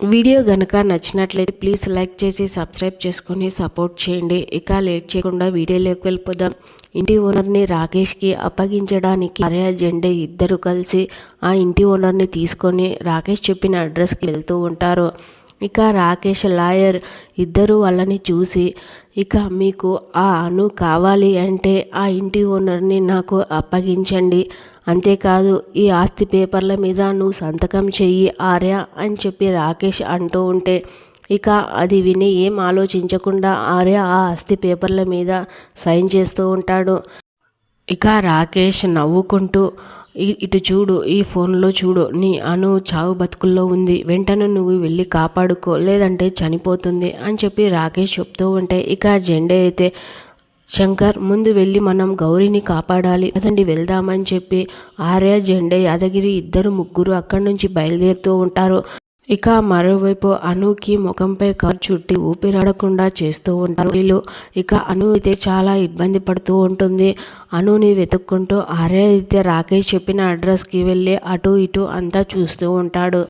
Video గనుక నచ్చినట్లయితే please like చేసి సబ్స్క్రైబ్ చేసుకొని సపోర్ట్ చేయండి. ఇక లేట్ చేయకుండా వీడియోలోకి వెళ్ళిపోదాం. ఇంటి ఓనర్ని రాకేష్కి అప్పగించడానికి ఆర్య జెండే ఇద్దరు కలిసి ఆ ఇంటి ఓనర్ని తీసుకొని రాకేష్ చెప్పిన అడ్రస్కి వెళ్తూ ఉంటారు. ఇక రాకేష్ లాయర్ ఇద్దరు వాళ్ళని చూసి ఇక మీకు ఆ అను కావాలి అంటే ఆ ఇంటి ఓనర్ని నాకు అప్పగించండి. అంతేకాదు ఈ ఆస్తి పేపర్ల మీద నువ్వు సంతకం చెయ్యి ఆర్య అని చెప్పి రాకేష్ అంటూ ఉంటే ఇక అది విని ఏం ఆలోచించకుండా ఆర్య ఆ ఆస్తి పేపర్ల మీద సైన్ చేస్తూ ఉంటాడు. ఇక రాకేష్ నవ్వుకుంటూ ఇటు చూడు ఈ ఫోన్లో చూడు నీ అను చావు బతుకుల్లో ఉంది వెంటనే నువ్వు వెళ్ళి కాపాడుకో లేదంటే చనిపోతుంది అని చెప్పి రాకేష్ చెప్తూ ఉంటే ఇక జెండే అయితే శంకర్ ముందు వెళ్ళి మనం గౌరీని కాపాడాలి అదండి వెళ్దామని చెప్పి ఆర్య జెండే యాదగిరి ఇద్దరు ముగ్గురు అక్కడి నుంచి బయలుదేరుతూ ఉంటారు. ఇక మరోవైపు అనుకి ముఖంపై కవర్ చుట్టి ఊపిరాడకుండా చేస్తూ ఉంటారు. వీళ్ళు ఇక అను అయితే చాలా ఇబ్బంది పడుతూ ఉంటుంది. అనుని వెతుక్కుంటూ ఆర్య అయితే రాకేష్ చెప్పిన అడ్రస్కి వెళ్ళి అటు ఇటు అంతా చూస్తూ ఉంటాడు.